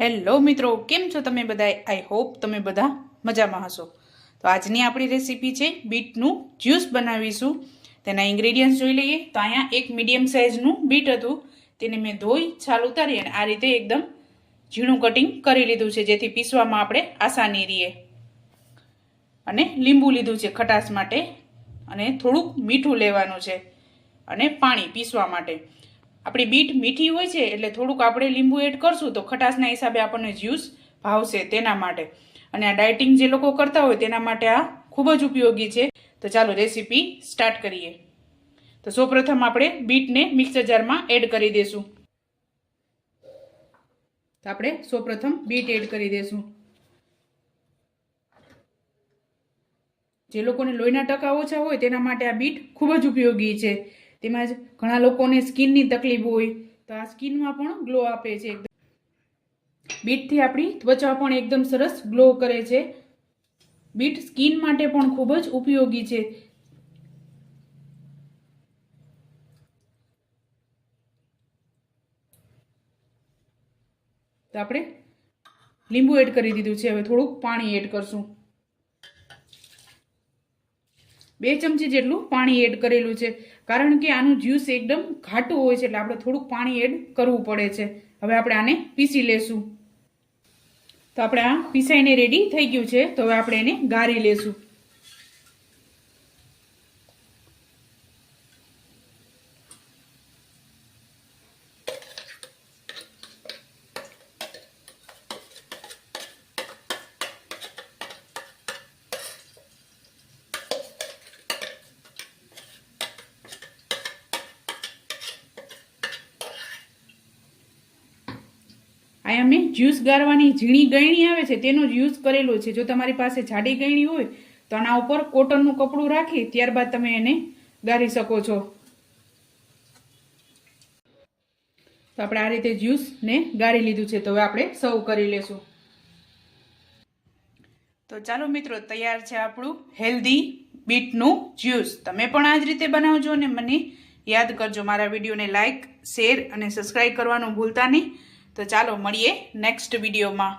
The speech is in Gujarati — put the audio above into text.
હેલો મિત્રો, કેમ છો તમે બધા આઈ હોપ તમે બધા મજામાં હશો. તો આજની આપણી રેસીપી છે, બીટનું જ્યુસ બનાવીશું. તેના ઇન્ગ્રેડિયન્ટ્સ જોઈ લઈએ. તો અહીંયા એક મીડિયમ સાઇઝનું બીટ હતું. તેને મેં ધોઈ, છાલ ઉતારી અને આ રીતે એકદમ ઝીણું કટિંગ કરી લીધું છે, જેથી પીસવામાં આપણે આસાની રહીએ. અને લીંબુ લીધું છે ખટાશ માટે અને થોડુંક મીઠું લેવાનું છે અને પાણી પીસવા માટે. આપણી બીટ મીઠી હોય છે એટલે થોડુંક આપણે લીંબુ એડ કરશું તો ખટાશના હિસાબે આપણને જ્યુસ ભાવશે તેના માટે. અને આ ડાયટિંગ જે લોકો કરતા હોય તેના માટે આ ખૂબ જ ઉપયોગી છે. તો ચાલો રેસીપી સ્ટાર્ટ કરીએ. તો સૌપ્રથમ આપણે બીટને મિક્સર જારમાં એડ કરી દઈશું તો આપણે સૌપ્રથમ બીટ એડ કરી દઈશું જે લોકોને લોહીના ટકા ઓછા હોય તેના માટે આ બીટ ખૂબ જ ઉપયોગી છે. તેમાં જ ઘણા લોકોને સ્કિનની તકલીફ હોય, તો આ સ્કિનમાં પણ ગ્લો આપે છે. બીટથી આપણી ત્વચા પણ એકદમ સરસ ગ્લો કરે છે. બીટ સ્કિન માટે પણ ખૂબ જ ઉપયોગી છે. તો આપણે લીંબુ એડ કરી દીધું છે. હવે થોડુંક પાણી એડ કરશું. બે ચમચી જેટલું પાણી એડ કરેલું છે. કારણ કે આનું જ્યુસ એકદમ ઘાટું હોય છે એટલે આપણે થોડુંક પાણી એડ કરવું પડે છે. હવે આપણે આને પીસી લેશું. તો આપણે આ પીસાઈને રેડી થઈ ગયું છે. તો હવે આપણે એને ગાળી લેશું. અહીંયા મેં જ્યુસ ગાળવાની ઝીણી ગળણી આવે છે, તેનો જ યુઝ કરેલો છે. જો તમારી પાસે જાડી ગળણી હોય, તો આના ઉપર કોટનનું કપડું રાખી, ત્યારબાદ તમે એને ગાળી શકો છો. તો આપણે આ રીતે જ્યુસને ગાળી લીધું છે. તો હવે આપણે સર્વ કરી લેશું. તો ચાલો મિત્રો, તૈયાર છે આપણું હેલ્ધી બીટનું જ્યુસ તમે પણ આ જ રીતે બનાવજો અને મને યાદ કરજો. મારા વિડીયોને લાઇક શેર અને સબસ્ક્રાઈબ કરવાનું ભૂલતા નહીં. તો ચાલો મળીએ નેક્સ્ટ વિડીયોમાં